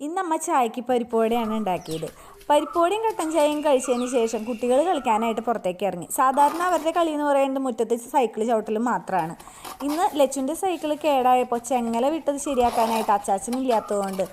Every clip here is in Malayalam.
ഇന്ന് അമ്മ ചായക്ക് പരിപ്പോടെയാണ് ഉണ്ടാക്കിയത്. പരിപ്പോടിയും കട്ടൻ ചായയും കഴിച്ചതിന് ശേഷം കുട്ടികൾ കളിക്കാനായിട്ട് പുറത്തേക്ക് ഇറങ്ങി. സാധാരണ അവരുടെ കളി എന്ന് പറയുന്നത് മുറ്റത്ത് സൈക്കിൾ ചവിട്ടലും മാത്രമാണ്. ഇന്ന് ലച്ചുന്റെ സൈക്കിൾ കേടായപ്പോൾ ചെങ്ങല വിട്ടത് ശരിയാക്കാനായിട്ട് അച്ചാച്ചനില്ലാത്തതുകൊണ്ട്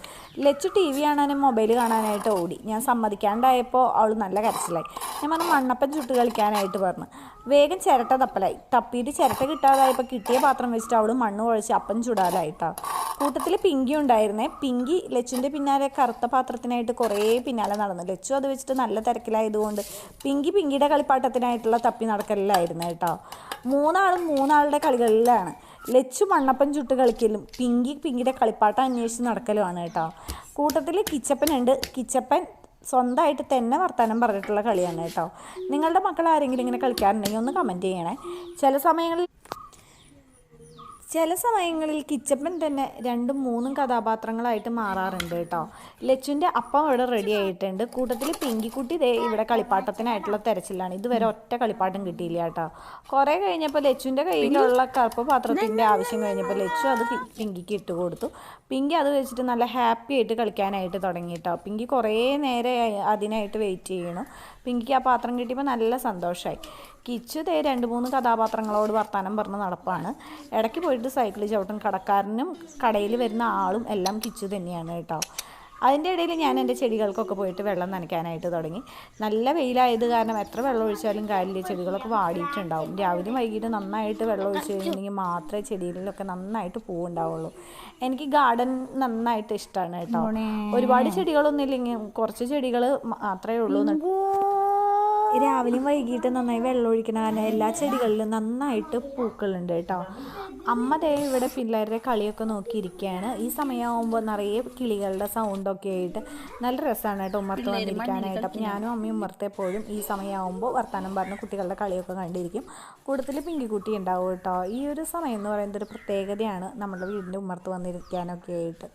ലച്ചു ടി വി കാണാനും മൊബൈൽ കാണാനായിട്ട് ഓടി. ഞാൻ സമ്മതിക്കാണ്ടായപ്പോൾ അവൾ നല്ല കരച്ചിലായി. ഞാൻ പറഞ്ഞു മണ്ണപ്പൻ ചുട്ട് കളിക്കാനായിട്ട് പറഞ്ഞു. വേഗം ചിരട്ട തപ്പലായി. തപ്പിയിട്ട് ചിരട്ട കിട്ടാതായപ്പോൾ കിട്ടിയ പാത്രം വെച്ചിട്ട് അവൾ മണ്ണ് കുഴച്ച് അപ്പം ചുടാനായിട്ടാണ് കൂട്ടത്തിൽ പിങ്കി ഉണ്ടായിരുന്നേ പിങ്കി ലച്ചുന്റെ പിന്നാലെ കറുത്ത പാത്രത്തിനായിട്ട് കുറേ പിന്നാലെ നടന്നു ലച്ചു അത് വെച്ചിട്ട് നല്ല തിരക്കിലായതുകൊണ്ട് പിങ്കി പിങ്കിയുടെ കളിപ്പാട്ടത്തിനായിട്ടുള്ള തപ്പി നടക്കലിലായിരുന്നു കേട്ടോ. മൂന്നാളും മൂന്നാളുടെ കളികളിലാണ്. ലച്ചു മണ്ണപ്പൻ ചുട്ട് കളിക്കലും പിങ്കി പിങ്കിയുടെ കളിപ്പാട്ടം അന്വേഷിച്ച് നടക്കലുമാണ് കേട്ടോ. കൂട്ടത്തിൽ കിച്ചപ്പനുണ്ട് കിച്ചപ്പൻ സ്വന്തമായിട്ട് തന്നെ വർത്തമാനം പറഞ്ഞിട്ടുള്ള കളിയാണ് കേട്ടോ. നിങ്ങളുടെ മക്കൾ ആരെങ്കിലും ഇങ്ങനെ കളിക്കാറുണ്ടെങ്കിൽ ഒന്ന് കമന്റ് ചെയ്യണേ. ചില സമയങ്ങളിൽ ചില സമയങ്ങളിൽ കിച്ചപ്പൻ തന്നെ രണ്ടും മൂന്നും കഥാപാത്രങ്ങളായിട്ട് മാറാറുണ്ട് കേട്ടോ. ലച്ചുവിന്റെ അപ്പം ഇവിടെ റെഡി ആയിട്ടുണ്ട്. കൂട്ടത്തിൽ പിങ്കിക്കുട്ടി ദേ ഇവിടെ കളിപ്പാട്ടത്തിനായിട്ടുള്ള തെരച്ചിലാണ്. ഇതുവരെ ഒറ്റ കളിപ്പാട്ടം കിട്ടിയില്ല കേട്ടോ. കുറേ കഴിഞ്ഞപ്പോൾ ലച്ചുവിന്റെ കയ്യിലുള്ള കറുപ്പ് പാത്രത്തിന്റെ ആവശ്യം കഴിഞ്ഞപ്പോൾ ലച്ചു അത് പിങ്കിക്ക് ഇട്ട് കൊടുത്തു. പിങ്കി അത് വെച്ചിട്ട് നല്ല ഹാപ്പി ആയിട്ട് കളിക്കാനായിട്ട് തുടങ്ങി കേട്ടോ. പിങ്കി കുറേ നേരെ അതിനായിട്ട് വെയിറ്റ് ചെയ്യണം. പിങ്കിക്ക് ആ പാത്രം കിട്ടിയപ്പോൾ നല്ല സന്തോഷമായി കിച്ചു ദേ രണ്ട് മൂന്ന് കഥാപാത്രങ്ങളോട് വർത്തമാനം പറഞ്ഞ് നടപ്പാണ്. ഇടയ്ക്ക് പോയിട്ട് സൈക്കിൾ ചവിട്ടും കടക്കാരനും കടയിൽ വരുന്ന ആളും എല്ലാം കിച്ചു തന്നെയാണ് കേട്ടോ. അതിന്റെ ഇടയിൽ ഞാൻ എന്റെ ചെടികൾക്കൊക്കെ പോയിട്ട് വെള്ളം നനയ്ക്കാനായിട്ട് തുടങ്ങി. നല്ല വെയിലായത് കാരണം എത്ര വെള്ളം ഒഴിച്ചാലും കാര്യമില്ല. ചെടികളൊക്കെ വാടിയിട്ടുണ്ടാവും. രാവിലെയും വൈകിട്ട് നന്നായിട്ട് വെള്ളം ഒഴിച്ച് കഴിഞ്ഞിട്ടുണ്ടെങ്കിൽ മാത്രമേ ചെടികളിലൊക്കെ നന്നായിട്ട് പൂവുണ്ടാവുള്ളൂ. എനിക്ക് ഗാർഡൻ നന്നായിട്ട് ഇഷ്ടമാണ് കേട്ടോ. ഒരുപാട് ചെടികളൊന്നും ഇല്ലെങ്കിൽ കുറച്ച് ചെടികൾ മാത്രമേ ഉള്ളൂ രാവിലെയും വൈകിട്ട് നന്നായി വെള്ളം ഒഴിക്കണ കാരണം എല്ലാ ചെടികളിലും നന്നായിട്ട് പൂക്കളുണ്ട് കേട്ടോ. അമ്മ ദേ ഇവിടെ പിള്ളേരുടെ കളിയൊക്കെ നോക്കിയിരിക്കുകയാണ്. ഈ സമയമാകുമ്പോൾ നിറയെ കിളികളുടെ സൗണ്ടൊക്കെ ആയിട്ട് നല്ല രസമാണ് കേട്ടോ ഉമ്മർത്ത് വന്നിരിക്കാനായിട്ട്. അപ്പം ഞാനും അമ്മയും ഉമ്മർത്ത് എപ്പോഴും ഈ സമയമാകുമ്പോൾ വർത്തമാനം പറഞ്ഞ് കുട്ടികളുടെ കളിയൊക്കെ കണ്ടിരിക്കും. കൂടുതൽ പിങ്കിക്കുട്ടി ഉണ്ടാവും കേട്ടോ. ഈ ഒരു സമയം എന്ന് പറയുന്നത് ഒരു പ്രത്യേകതയാണ് നമ്മുടെ വീടിന്റെ ഉമ്മർത്ത് വന്നിരിക്കാനൊക്കെ ആയിട്ട്.